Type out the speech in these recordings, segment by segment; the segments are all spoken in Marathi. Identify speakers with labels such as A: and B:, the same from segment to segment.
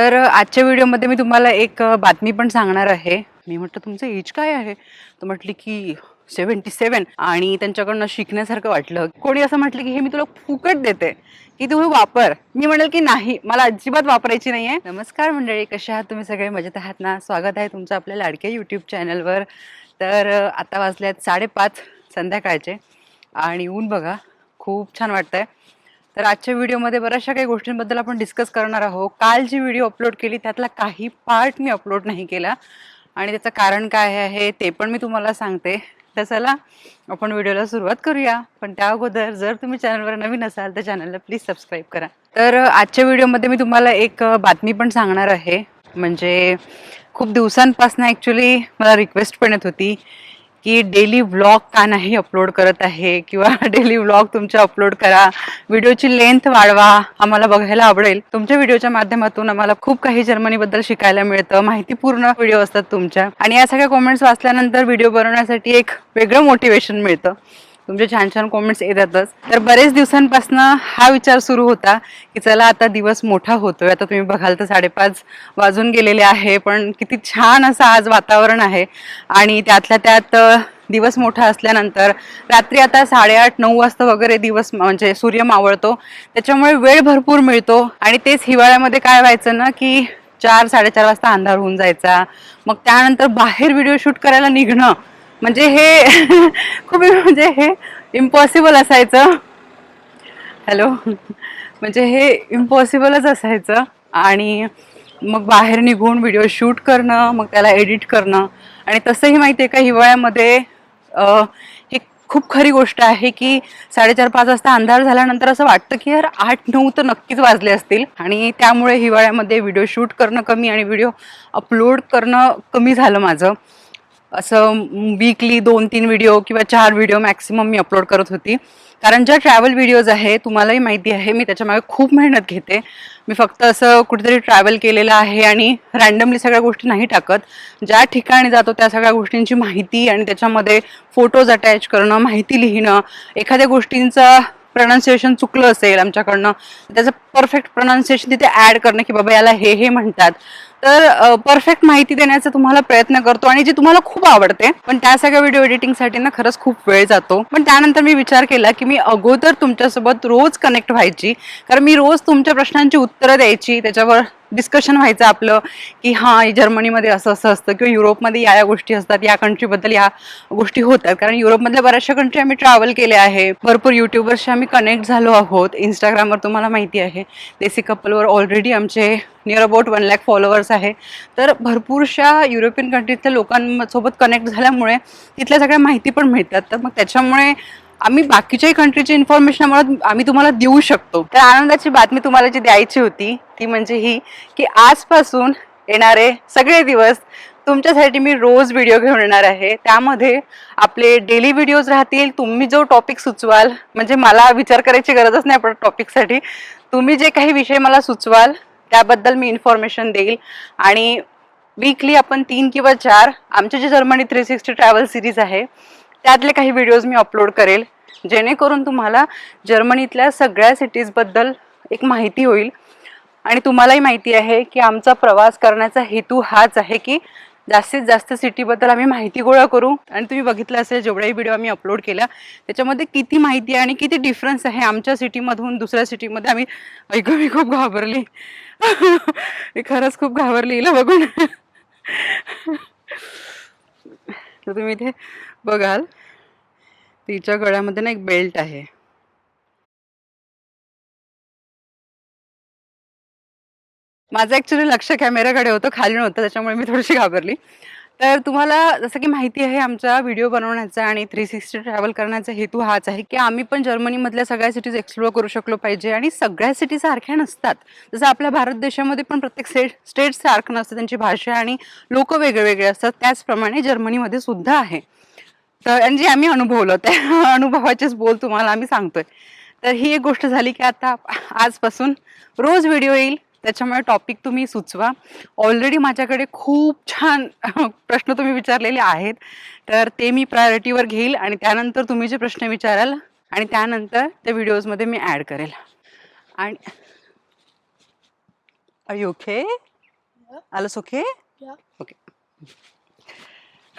A: तर आजच्या व्हिडिओमध्ये मी तुम्हाला एक बातमी पण सांगणार आहे. मी म्हटलं तुमचं एज काय आहे? तर म्हटली की सेव्हन्टी सेवन आणि त्यांच्याकडनं शिकण्यासारखं वाटलं. कोणी असं म्हटलं की हे मी तुला फुकट देते. की तुम्ही वापर. मी म्हणेल की नाही मला अजिबात वापरायची नाही आहे नमस्कार मंडळी कशा आहात तुम्ही सगळे? मजेत आहात ना? स्वागत आहे तुमचं आपल्या लाडक्या यूट्यूब चॅनलवर तर आता वाजल्यात साडेपाच संध्याकाळचे. आणि ऊन बघा खूप छान वाटतंय. तर आजच्या व्हिडिओमध्ये बऱ्याचशा काही गोष्टींबद्दल आपण डिस्कस करणार आहोत. काल जी व्हिडिओ अपलोड केली त्यातला काही पार्ट मी अपलोड नाही केला. आणि त्याचं कारण काय आहे ते पण मी तुम्हाला सांगते. तर चला आपण व्हिडिओला सुरुवात करूया. पण त्या अगोदर जर तुम्ही चॅनलवर नवीन असाल तर चॅनलला प्लीज सबस्क्राईब करा. तर आजच्या व्हिडिओमध्ये मी तुम्हाला एक बातमी पण सांगणार आहे. म्हणजे खूप दिवसांपासून ॲक्च्युली मला रिक्वेस्ट पण येत होती. की डेली व्लॉग का नाही अपलोड करत आहे किंवा डेली व्लॉग तुमच्या अपलोड करा. व्हिडिओची लेंथ वाढवा. आम्हाला बघायला आवडेल. तुमच्या व्हिडिओच्या माध्यमातून आम्हाला खूप काही जर्मनीबद्दल शिकायला मिळतं. माहितीपूर्ण व्हिडिओ असतात तुमच्या. आणि या सगळ्या कॉमेंट्स वाचल्यानंतर व्हिडिओ बनवण्यासाठी एक वेगळं मोटिवेशन मिळतं. तुमचे छान छान कॉमेंट्स येतातच. तर बरेच दिवसांपासून हा विचार सुरू होता की चला आता दिवस मोठा होतोय. आता तुम्ही बघाल तर साडेपाच वाजून गेलेले आहे पण किती छान असं आज वातावरण आहे. आणि त्यातल्या त्यात दिवस मोठा असल्यानंतर रात्री आता साडेआठ नऊ वाजता वगैरे दिवस म्हणजे सूर्य मावळतो. त्याच्यामुळे वेळ भरपूर मिळतो. आणि तेच हिवाळ्यामध्ये काय व्हायचं ना की चार साडेचार वाजता अंधार होऊन जायचा. मग त्यानंतर बाहेर व्हिडिओ शूट करायला निघणं म्हणजे हे खूप म्हणजे हे इम्पॉसिबल असायचं. हॅलो म्हणजे हे इम्पॉसिबलच असायचं. आणि मग बाहेर निघून व्हिडिओ शूट करणं मग त्याला एडिट करणं. आणि तसंही माहिती आहे का हिवाळ्यामध्ये ही खूप खरी गोष्ट आहे की साडेचार पाच वाजता अंधार झाल्यानंतर असं वाटतं की यार आठ नऊ तर नक्कीच वाजले असतील. आणि त्यामुळे हिवाळ्यामध्ये व्हिडिओ शूट करणं कमी आणि व्हिडिओ अपलोड करणं कमी झालं माझं. असं वीकली दोन तीन व्हिडिओ किंवा चार व्हिडिओ मॅक्सिमम मी अपलोड करत होती. कारण ज्या ट्रॅव्हल व्हिडिओज आहे तुम्हालाही माहिती आहे मी त्याच्यामागे खूप मेहनत घेते. मी फक्त असं कुठेतरी ट्रॅव्हल केलेलं आहे आणि रॅन्डमली सगळ्या गोष्टी नाही टाकत. ज्या ठिकाणी जातो त्या सगळ्या गोष्टींची माहिती आणि त्याच्यामध्ये फोटोज अटॅच करणं माहिती लिहिणं एखाद्या गोष्टींचं प्रनाऊन्सिएशन चुकलं असेल आमच्याकडनं त्याचं परफेक्ट प्रनाऊन्सिएशन तिथे ऍड करणं की बाबा याला हे हे म्हणतात. तर परफेक्ट माहिती देण्याचा तुम्हाला प्रयत्न करतो आणि जी तुम्हाला खूप आवडते पण त्या सगळ्या व्हिडिओ एडिटिंगसाठी ना खरंच खूप वेळ जातो. पण त्यानंतर मी विचार केला की मी अगोदर तुमच्यासोबत रोज कनेक्ट व्हायची कारण मी रोज तुमच्या प्रश्नांची उत्तरं द्यायची त्याच्यावर डिस्कशन व्हायचं आपलं की हां जर्मनीमध्ये असं असं असतं किंवा युरोपमध्ये या या गोष्टी असतात या कंट्रीबद्दल या गोष्टी होतात कारण युरोपमधल्या बऱ्याचशा कंट्री आम्ही ट्रॅव्हल केले आहे. भरपूर युट्यूबर्सशी आम्ही कनेक्ट झालो आहोत. इंस्टाग्रामवर तुम्हाला माहिती आहे. देसी कपलवर ऑलरेडी आमचे near about one lakh followers आहे. तर भरपूरशा युरोपियन कंट्रीतल्या लोकांसोबत कनेक्ट झाल्यामुळे तिथल्या सगळ्या माहिती पण मिळतात. तर मग त्याच्यामुळे आम्ही बाकीच्याही कंट्रीची इन्फॉर्मेशन आम्ही तुम्हाला देऊ शकतो. तर आनंदाची बातमी तुम्हाला जी द्यायची होती ती म्हणजे ही की आजपासून येणारे सगळे दिवस तुमच्यासाठी मी रोज व्हिडिओ घेऊन येणार आहे. त्यामध्ये आपले डेली व्हिडिओज राहतील तुम्ही जो टॉपिक सुचवाल म्हणजे मला विचार करायची गरजच नाही पण टॉपिकसाठी तुम्ही जे काही विषय मला सुचवाल त्याबद्दल मी इन्फॉर्मेशन देईल. आणि वीकली आपण तीन किंवा चार आमचे जे Germany three sixty travel series आहे त्यातले काही व्हिडिओज मी अपलोड करेल. जेणेकरून तुम्हाला जर्मनीतल्या सगळ्या सिटीजबद्दल एक माहिती होईल. आणि तुम्हालाही माहिती आहे की आमचा प्रवास करण्याचा हेतू हाच आहे की जास्तीत जास्त सिटीबद्दल आम्ही माहिती गोळा करू. आणि तुम्ही बघितलं असेल जेवढाही व्हिडिओ आम्ही अपलोड केला त्याच्यामध्ये किती माहिती आहे आणि किती डिफरन्स आहे आमच्या सिटीमधून दुसऱ्या सिटीमध्ये आम्ही ऐकू मी खूप घाबरली. मी खरंच खूप घाबरली हिला बघून. तर तुम्ही इथे बघाल. तिच्या गळ्यामध्ये ना एक बेल्ट आहे. माझं ॲक्च्युली लक्ष कॅमेराकडे होतं खाली नव्हतं त्याच्यामुळे मी थोडीशी घाबरली. तर तुम्हाला जसं की माहिती आहे आमचा व्हिडिओ बनवण्याचा आणि थ्री सिक्स्टी ट्रॅव्हल करण्याचा हेतू हाच आहे की आम्ही पण जर्मनीमधल्या सगळ्या सिटीज एक्सप्लोअर करू शकलो पाहिजे आणि सगळ्या सिटी सारख्या नसतात. जसं आपल्या भारत देशामध्ये पण प्रत्येक स्टेट स्टेट सारखं नसतं त्यांची भाषा आणि लोक वेगळे असतात. त्याचप्रमाणे जर्मनीमध्ये सुद्धा आहे. तर आणि जे आम्ही अनुभवलं त्या अनुभवाचेच बोल तुम्हाला आम्ही सांगतोय. तर ही एक गोष्ट झाली की आता आजपासून रोज व्हिडिओ येईल त्याच्यामुळे टॉपिक तुम्ही सुचवा. ऑलरेडी माझ्याकडे खूप छान प्रश्न तुम्ही विचारलेले आहेत. तर ते मी प्रायोरिटीवर घेईल आणि त्यानंतर तुम्ही जे प्रश्न विचाराल आणि त्यानंतर त्या व्हिडिओजमध्ये मी ॲड करेल. आणि ओके आलंच ओके
B: Yeah.
A: ओके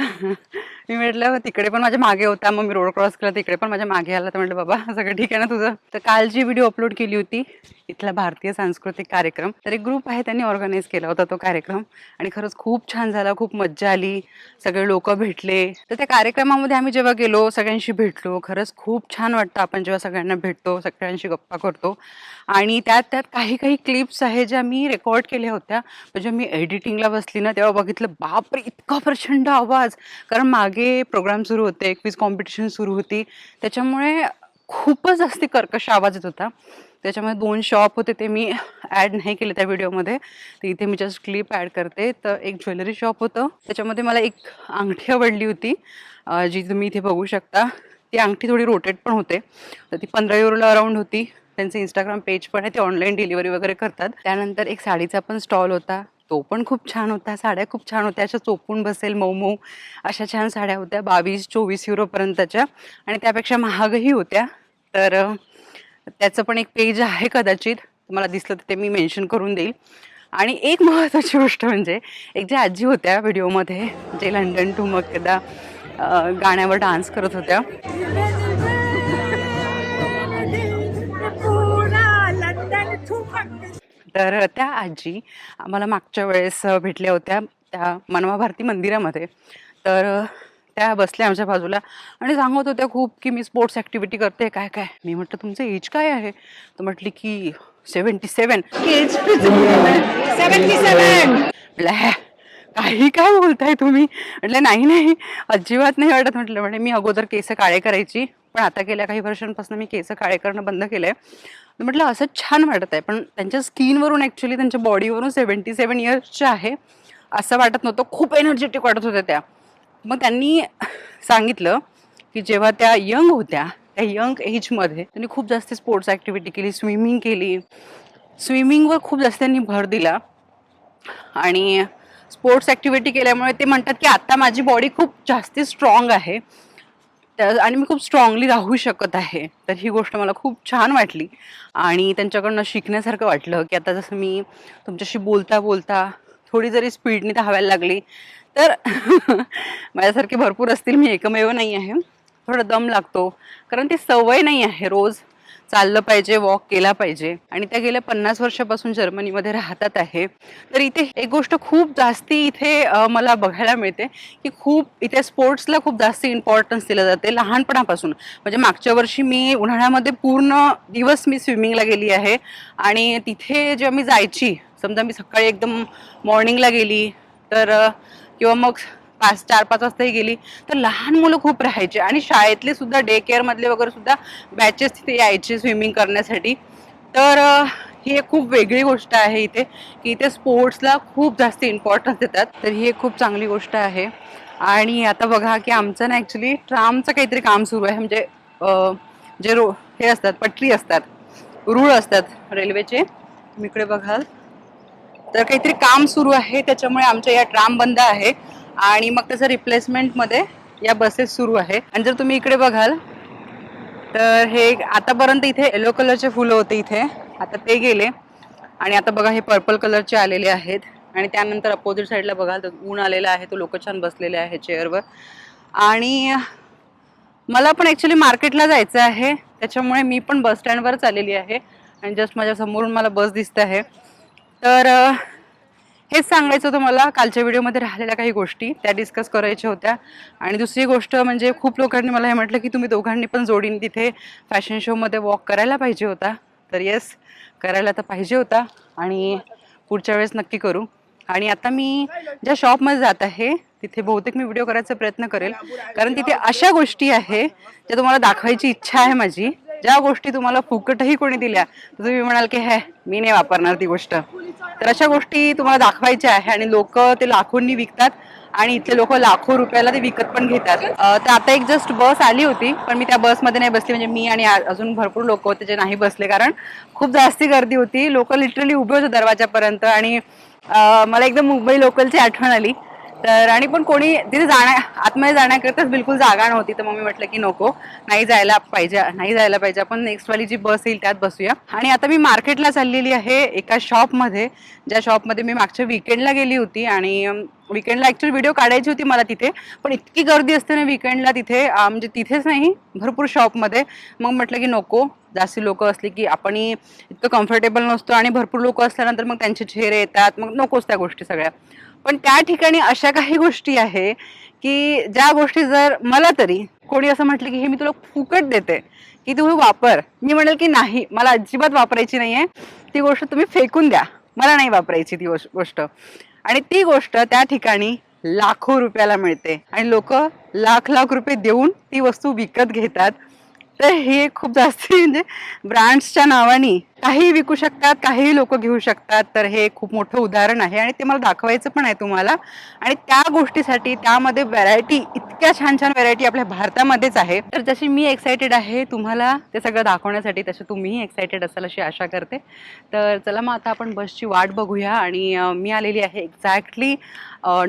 A: मी म्हटलं हो, तिकडे पण माझ्या मागे होता. मग मी रोड क्रॉस केला तिकडे पण माझ्या मागे आला. तर म्हटलं बाबा सगळं ठीक आहे ना तुझं? तर काल जी व्हिडिओ अपलोड केली होती. इथला भारतीय सांस्कृतिक कार्यक्रम. तर एक ग्रुप आहे त्यांनी ऑर्गनाईज केला होता तो कार्यक्रम. आणि खरंच खूप छान झाला खूप मज्जा आली. सगळे लोक भेटले. तर त्या कार्यक्रमामध्ये आम्ही जेव्हा गेलो सगळ्यांशी भेटलो. खरंच खूप छान वाटतं आपण जेव्हा सगळ्यांना भेटतो सगळ्यांशी गप्पा करतो. आणि त्यात त्यात काही काही क्लिप्स आहे ज्या मी रेकॉर्ड केल्या होत्या. म्हणजे मी एडिटिंगला बसली ना तेव्हा बघितलं बापरे इतका प्रचंड आवाज. कारण मागे प्रोग्राम सुरू होते क्विज कॉम्पिटिशन सुरू होती. त्याच्यामुळे खूपच जास्ती कर्कश आवाज येत होता. त्याच्यामध्ये दोन शॉप होते ते मी ॲड नाही केले त्या व्हिडिओमध्ये तर इथे मी जस्ट क्लिप ॲड करते. तर एक ज्वेलरी शॉप होतं. त्याच्यामध्ये मला एक अंगठी आवडली होती जी तुम्ही इथे बघू शकता. ती अंगठी थोडी रोटेट पण होते. तर ती पंधरा युरोला अराउंड होती. त्यांचं इंस्टाग्राम पेज पण आहे. ते ऑनलाईन डिलिव्हरी वगैरे करतात. त्यानंतर एक साडीचा पण स्टॉल होता. तो पण खूप छान होता साड्या खूप छान होत्या अशा चोपून बसेल मऊ मऊ अशा छान साड्या होत्या बावीस चोवीस युरोपर्यंतच्या आणि त्यापेक्षा महागही होत्या. तर त्याचं पण एक पेज आहे कदाचित तुम्हाला दिसलं तर ते मी मेन्शन करून देईल. आणि एक महत्त्वाची गोष्ट म्हणजे एक जे आजी होत्या व्हिडिओमध्ये जे लंडन टू मग अं, गाण्यावर डान्स करत होत्या. तर त्या आजी आम्हाला मागच्या वेळेस भेटल्या होत्या त्या मनवा भारती मंदिरामध्ये. तर त्या बसल्या आमच्या बाजूला आणि सांगत होत्या खूप की मी स्पोर्ट्स ॲक्टिव्हिटी करते काय काय. मी म्हटलं तुमचं एज काय आहे? तर म्हटली की seventy seven age seventy seven काही काय बोलताय तुम्ही? म्हटलं नाही नाही अजिबात नाही वाटत. म्हटलं म्हणजे मी अगोदर केस काळे करायची पण आता गेल्या काही वर्षांपासून मी केस काळे करणं बंद केलं आहे म्हटलं असं छान वाटत आहे पण त्यांच्या स्किनवरून ॲक्च्युली त्यांच्या बॉडीवरून सेवन्टी सेवन इयर्सच्या आहे असं वाटत नव्हतं. खूप एनर्जेटिक वाटत होत्या त्या. मग त्यांनी सांगितलं की जेव्हा त्या यंग होत्या त्या यंग एजमध्ये त्यांनी खूप जास्त स्पोर्ट्स ॲक्टिव्हिटी केली स्विमिंग केली. स्विमिंगवर खूप जास्त त्यांनी भर दिला. आणि स्पोर्ट्स ॲक्टिव्हिटी केल्यामुळे ते म्हणतात की आत्ता माझी बॉडी खूप जास्ती स्ट्रॉंग आहे. तर आणि मी खूप स्ट्रॉंगली राहू शकत आहे. तर ही गोष्ट मला खूप छान वाटली. आणि त्यांच्याकडनं शिकण्यासारखं वाटलं की आता जसं मी तुमच्याशी बोलता बोलता थोडी जरी स्पीडने धावायला लागली तर माझ्यासारखे भरपूर असतील. मी एकमेव नाही आहे. थोडा दम लागतो. कारण ती सवय नाही आहे रोज. चाललं पाहिजे वॉक केला पाहिजे. आणि त्या गेल्या पन्नास वर्षापासून जर्मनीमध्ये राहतात आहे. तर इथे एक गोष्ट खूप जास्ती इथे मला बघायला मिळते की खूप इथे स्पोर्ट्सला खूप जास्त इम्पॉर्टन्स दिलं जाते लहानपणापासून. म्हणजे मागच्या वर्षी मी उन्हाळ्यामध्ये पूर्ण दिवस मी स्विमिंगला गेली आहे. आणि तिथे जेव्हा मी जायची समजा मी सकाळी एकदम मॉर्निंगला गेली तर किंवा मग पाच चार पाच वाजताही गेली. तर लहान मुलं खूप राहायचे. आणि शाळेतले सुद्धा डे केअरमधले वगैरे सुद्धा बॅचेस तिथे यायचे स्विमिंग करण्यासाठी. तर ही एक खूप वेगळी गोष्ट आहे इथे की इथे स्पोर्ट्सला खूप जास्त इम्पॉर्टन्स देतात. तर ही एक खूप चांगली गोष्ट आहे. आणि आता बघा की आमचं ना ॲक्च्युली ट्रामचं काहीतरी काम सुरू आहे. म्हणजे जे रो हे असतात पटरी असतात रूळ असतात रेल्वेचे. तुम्ही इकडे बघाल. तर काहीतरी काम सुरू आहे. त्याच्यामुळे आमच्या या ट्राम बंद आहे. आणि मग त्याचं रिप्लेसमेंटमध्ये या बसेस सुरू आहे. आणि जर तुम्ही इकडे बघाल तर हे आतापर्यंत इथे येलो कलरचे फुलं होते इथे. आता ते गेले. आणि आता बघा हे पर्पल कलरचे आलेले आहेत. आणि त्यानंतर अपोजिट साईडला बघाल तर ऊन आलेला आहे. तो लोक छान बसलेले आहे चेअरवर आणि मला पण ॲक्च्युली मार्केटला जायचं आहे. त्याच्यामुळे मी पण बस स्टँडवरच आलेली आहे. आणि जस्ट माझ्या समोरून मला बस दिसत आहे. तर हेच सांगायचं होतं मला कालच्या व्हिडिओमध्ये राहिलेल्या काही गोष्टी त्या डिस्कस करायच्या होत्या. आणि दुसरी गोष्ट म्हणजे खूप लोकांनी मला हे म्हटलं की तुम्ही दोघांनी पण जोडीने तिथे फॅशन शोमध्ये वॉक करायला पाहिजे होता. तर येस करायला तर पाहिजे होता. आणि पुढच्या वेळेस नक्की करू. आणि आता मी ज्या शॉपमध्ये जात आहे तिथे बहुतेक मी व्हिडिओ करायचा प्रयत्न करेल. कारण तिथे अशा गोष्टी आहे ज्या तुम्हाला दाखवायची इच्छा आहे माझी. ज्या गोष्टी तुम्हाला फुकटही कोणी दिल्या तर तुम्ही म्हणाल की हे मी नाही वापरणार ती गोष्ट. तर अशा गोष्टी तुम्हाला दाखवायच्या आहे आणि लोक ते लाखोंनी विकतात आणि इथले लोक लाखो रुपयाला ते विकत पण घेतात. तर आता एक जस्ट बस आली होती पण मी त्या बसमध्ये नाही बसली म्हणजे मी आणि अजून भरपूर लोक होते जे नाही बसले कारण खूप जास्ती गर्दी होती. लोक लिटरली उभे होते दरवाजापर्यंत आणि मला एकदम मुंबई लोकलची आठवण आली. तर आणि पण कोणी तिथे जाण्या आतमध्ये जाण्याकरताच बिलकुल जागा नव्हती. तर मग मी म्हटलं की नको नाही जायला पाहिजे नाही जायला पाहिजे. आपण नेक्स्टवाली जी बस येईल त्यात बसूया. आणि आता मी मार्केटला चाललेली आहे एका शॉपमध्ये. ज्या शॉपमध्ये मी मागच्या विकेंडला गेली होती आणि विकेंडला ॲक्च्युली व्हिडिओ काढायची होती मला तिथे. पण इतकी गर्दी असते ना विकेंडला तिथे म्हणजे तिथेच नाही भरपूर शॉपमध्ये. मग म्हटलं की नको जास्ती लोक असली की आपण इतकं कम्फर्टेबल नसतो आणि भरपूर लोक असल्यानंतर मग त्यांचे चेहरे येतात. मग नकोच त्या गोष्टी सगळ्या. पण त्या ठिकाणी अशा काही गोष्टी आहे की ज्या गोष्टी जर मला तरी कोणी असं म्हटलं की हे मी तुला फुकट देते की तू वापर. मी म्हणेल की नाही मला अजिबात वापरायची नाही आहे ती गोष्ट तुम्ही फेकून द्या. मला नाही वापरायची ती गोष्ट. आणि ती गोष्ट त्या ठिकाणी लाखो रुपयाला मिळते. आणि लोक लाख लाख रुपये देऊन ती वस्तू विकत घेतात. तर हे खूप जास्त म्हणजे ब्रँड्सच्या नावाने काही विकू शकतात काही लोक घेऊ शकतात. तर हे खूप मोठं उदाहरण आहे आणि ते मला दाखवायचं पण आहे तुम्हाला. आणि त्या गोष्टीसाठी त्यामध्ये व्हरायटी इतक्या छान छान व्हरायटी आपल्या भारतामध्येच आहे. तर जशी मी एक्सायटेड आहे तुम्हाला ते सगळं दाखवण्यासाठी तसं तुम्हीही एक्सायटेड असाल अशी आशा करते. तर चला मग आता आपण बसची वाट बघूया. आणि मी आलेली आहे एक्झॅक्टली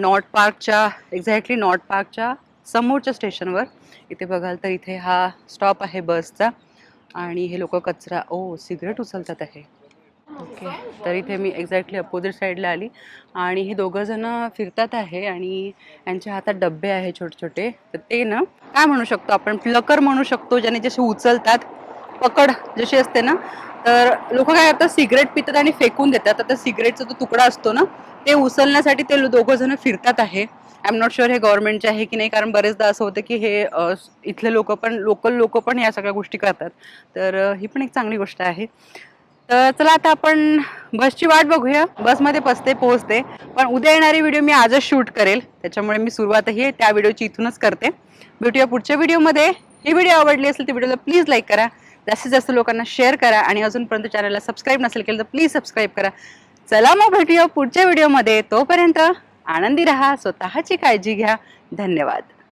A: नॉर्थ पार्कच्या एक्झॅक्टली नॉर्थ पार्कच्या समोरच्या स्टेशनवर. इथे बघाल तर इथे हा स्टॉप आहे बसचा आणि हे लोक कचरा ओ सिगरेट उचलतात आहे. ओके. तर इथे मी एक्झॅक्टली अपोजिट साईडला आली आणि हे दोघं जण फिरतात आहे आणि यांच्या हातात डबे आहे छोटे छोटे तर ते ना काय म्हणू शकतो आपण? प्लकर म्हणू शकतो ज्याने जसे उचलतात पकड जशी असते ना तर लोक काय करतात? सिगरेट पितात आणि फेकून देतात. आता सिगरेटचा जो तुकडा असतो ना ते उचलण्यासाठी ते दोघं जण फिरतात आहे. आय एम नॉट शुअर हे गव्हर्नमेंटचे आहे की नाही कारण बरेचदा असं होतं की हे इथले लोक पण लोकल लोक पण या सगळ्या गोष्टी करतात. तर ही पण एक चांगली गोष्ट आहे. तर चला आता आपण बसची वाट बघूया. बसमध्ये बसते पोहोचते. पण उद्या येणारी व्हिडिओ मी आजच शूट करेल. त्याच्यामुळे मी सुरुवातही त्या व्हिडिओची इथूनच करते. भेटूया पुढच्या व्हिडिओमध्ये ही व्हिडिओ आवडली असेल तर व्हिडिओला प्लीज लाईक करा. जास्तीत जास्त लोकांना शेअर करा. आणि अजूनपर्यंत चॅनलला सबस्क्राईब नसेल केलं तर प्लीज सबस्क्राईब करा. चला मग भेटूया पुढच्या व्हिडिओमध्ये तोपर्यंत आनंदी रहा स्वतःची काळजी घ्या. धन्यवाद.